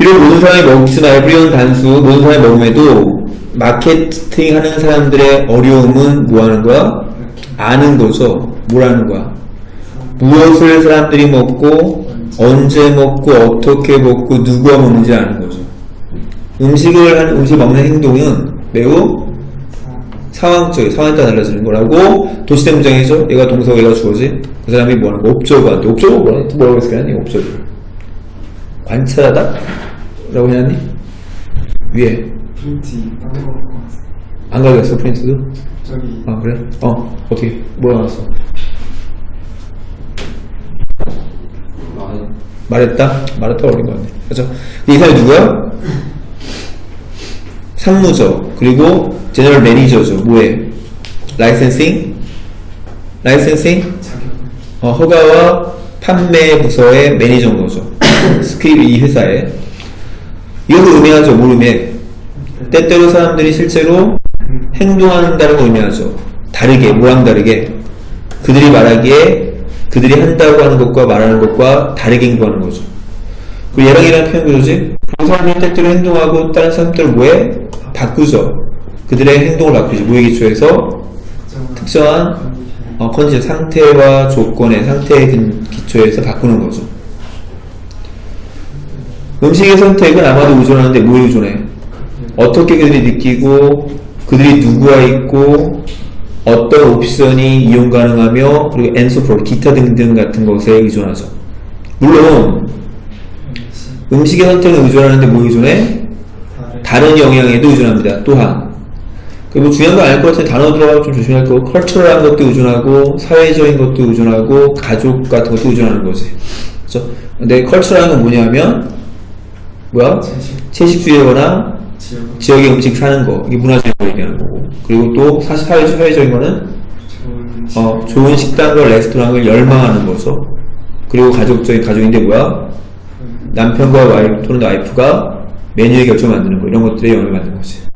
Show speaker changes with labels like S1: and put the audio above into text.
S1: 비록 모든 사람이 먹지만 에브리온 단수 모든 사람이 먹음에도 마케팅 하는 사람들의 어려움은 뭐 하는 거야? 아는 거죠. 뭐라는 거야? 무엇을 사람들이 먹고 언제 먹고 어떻게 먹고 누구가 먹는지 아는 거죠. 음식을 하는 음식 먹는 행동은 매우 상황적, 상황에 따라 달라지는 거라고 도시대 문장이죠. 얘가 동사, 얘가 주어지. 그 사람이 뭐 하는 거? 옵저버한테. 옵저버 뭐라, 뭐라고 했을 거야? 옵저버. 관찰하다? 라고 해놨니? 위에.
S2: 프린트
S1: 안 가져갔어, 프린트도?
S2: 저기
S1: 아, 그래? 어, 어떻게? 뭐라 나왔어? 말했다? 말했다 어린 거 같네. 그죠? 이 사람이 누구야? 상무죠. 그리고 제너럴 매니저죠. 뭐해? 라이센싱? 라이센싱? 어, 허가와 판매 부서의 매니저인 거죠. 스크립 이 회사에. 이것도 의미하죠. 뭘 의미해? 때때로 사람들이 실제로 행동한다는 걸 의미하죠. 다르게, 뭐랑 다르게? 그들이 말하기에 그들이 한다고 하는 것과 말하는 것과 다르게 행동하는 거죠. 그 얘랑이라는 표현 그러지? 그 사람들이 때때로 행동하고 다른 사람들을 뭐해? 바꾸죠. 그들의 행동을 바꾸죠. 뭐에 기초해서 특정한 어, 컨디션, 상태와 조건의 상태의 근- 기초에서 바꾸는 거죠. 음식의 선택은 아마도 의존하는데 뭐에 의존해? 어떻게 그들이 느끼고 그들이 누구와 있고 어떤 옵션이 이용 가능하며 그리고 엔소폴 기타 등등 같은 것에 의존하죠. 물론 음식의 선택은 의존하는데 뭐 의존해? 다른 영향에도 의존합니다. 또한 그 뭐 중요한 거알것 같은 단어 들어가면 좀 조심할 거고 컬처럴한 것도 의존하고 사회적인 것도 의존하고 가족 같은 것도 의존하는 거지. 그렇죠? 근데 컬처럴한 건 뭐냐면 뭐야?
S2: 채식.
S1: 채식주의거나
S2: 지역
S1: 지역 의 음식 사는 거. 이게 문화적인 거 얘기하는 거고. 그리고 또 사실 사회, 사회적인 거는
S2: 좋은
S1: 어, 좋은 식당과 레스토랑을 열망하는 거죠. 그리고 가족적인 가족인데 뭐야? 남편과 와이프 또는 와이프가 메뉴의 결정을 만드는 거. 이런 것들에 영향을 받는 거지